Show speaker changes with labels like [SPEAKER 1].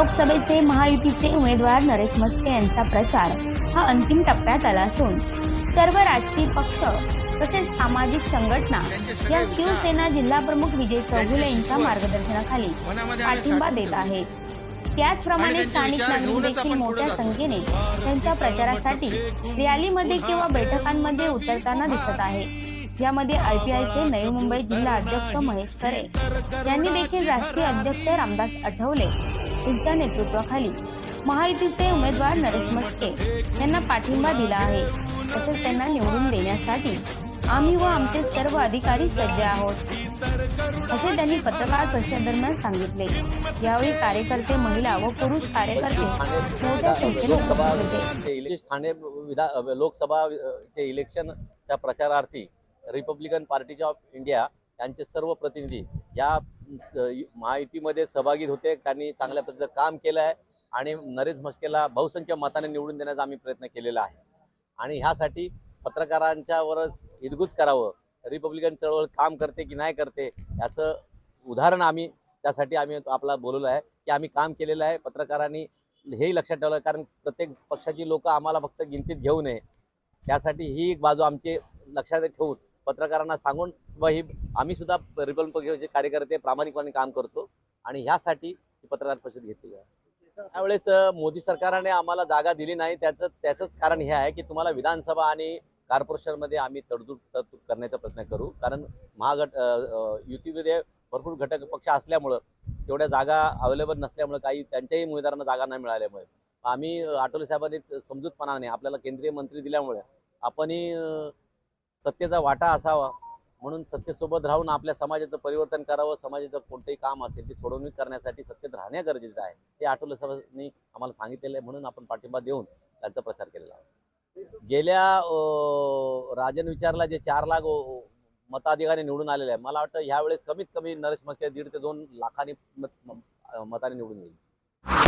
[SPEAKER 1] लोकसभेचे महायुतीचे उमेदवार नरेश मस्के यांचा प्रचार हा अंतिम टप्प्यात आला असून सर्व राजकीय पक्ष तसेच सामाजिक संघटना या शिवसेना जिल्हाप्रमुख विजय चौगुले यांच्या मार्गदर्शनाखाली पाठिंबा देत आहेत. त्याचप्रमाणे स्थानिक नागरिक देखील मोठ्या संख्येने त्यांच्या प्रचारासाठी रॅलीमध्ये किंवा बैठकांमध्ये उतरताना दिसत आहे. यामध्ये आरपीआयचे नवी मुंबई जिल्हा अध्यक्ष महेश खरे यांनी देखील राष्ट्रीय अध्यक्ष रामदास आठवले यांच्या नेतृत्वाखाली महायुतीचे उमेदवार नरेश मस्के यांना पाठिंबा दिला आहे. तसेच त्यांना निवडून देण्यासाठी आम्ही व आमचे सर्व अधिकारी सज्ज आहोत. असे त्यांनी पत्रकार परिषदेदरम्यान सांगितले. यावेळी कार्यकर्ते महिला व पुरुष कार्यकर्ते मोठ्या संख्येने
[SPEAKER 2] लोकसभा
[SPEAKER 1] उपस्थित होते.
[SPEAKER 2] ठाणे विधा लोकसभा चे इलेक्शनच्या प्रचारार्थी रिपब्लिकन पार्टीच्या ऑफ इंडिया यांचे सर्व प्रतिनिधी या महायुतीमध्ये सहभागी होते त्यांनी चांगल्या पद्धतीचं काम केलं आहे आणि नरेश म्हस्केला बहुसंख्य मताने निवडून देण्याचा आम्ही प्रयत्न केलेला आहे. आणि ह्यासाठी पत्रकारांच्यावरच हिदगुज करावं रिपब्लिकन चळवळ काम करते की नाही करते याचं उदाहरण आम्ही त्यासाठी आम्ही आपला बोलवलं आहे की आम्ही काम केलेलं आहे पत्रकारांनी हेही लक्षात ठेवलं कारण प्रत्येक पक्षाची लोक आम्हाला फक्त गिनतीत घेऊ नये. त्यासाठी ही एक बाजू आमची लक्षात ठेवून पत्रकारांना सांगून व ही आम्ही सुद्धा रिपब्लिक पक्षाचे कार्यकर्ते प्रामाणिकपणे काम करतो आणि ह्यासाठी पत्रकार परिषद घेतली आहे त्यावेळेस मोदी सरकारने आम्हाला जागा दिली नाही. त्याचं त्याचंच कारण हे आहे की तुम्हाला विधानसभा आणि कॉर्पोरेशनमध्ये आम्ही तडजोड तरतूद करण्याचा प्रयत्न करू. कारण महागट युतीमध्ये भरपूर घटक पक्ष असल्यामुळं तेवढ्या जागा अवेलेबल नसल्यामुळं काही त्यांच्याही उमेदवारांना जागा नाही मिळाल्यामुळे. आम्ही अ, आठवले साहेबांनी समजूतपणाने आपल्याला केंद्रीय मंत्री दिल्यामुळे आपणही सत्तेचा वाटा असावा म्हणून सत्तेसोबत राहून आपल्या समाजाचं परिवर्तन करावं समाजाचं कोणतंही काम असेल ते सोडवणूक करण्यासाठी सत्तेत राहणे गरजेचं आहे. हे आठवले साहेबांनी आम्हाला सांगितलेलं आहे म्हणून आपण पाठिंबा देऊन त्यांचा प्रचार केलेला आहे. गेल्या राजन विचारला जे चार लाख मताधिकारी निवडून आलेले आहे मला वाटतं ह्यावेळेस कमीत कमी नरेश मस्के दीड ते दोन लाखांनी मताने निवडून येईल.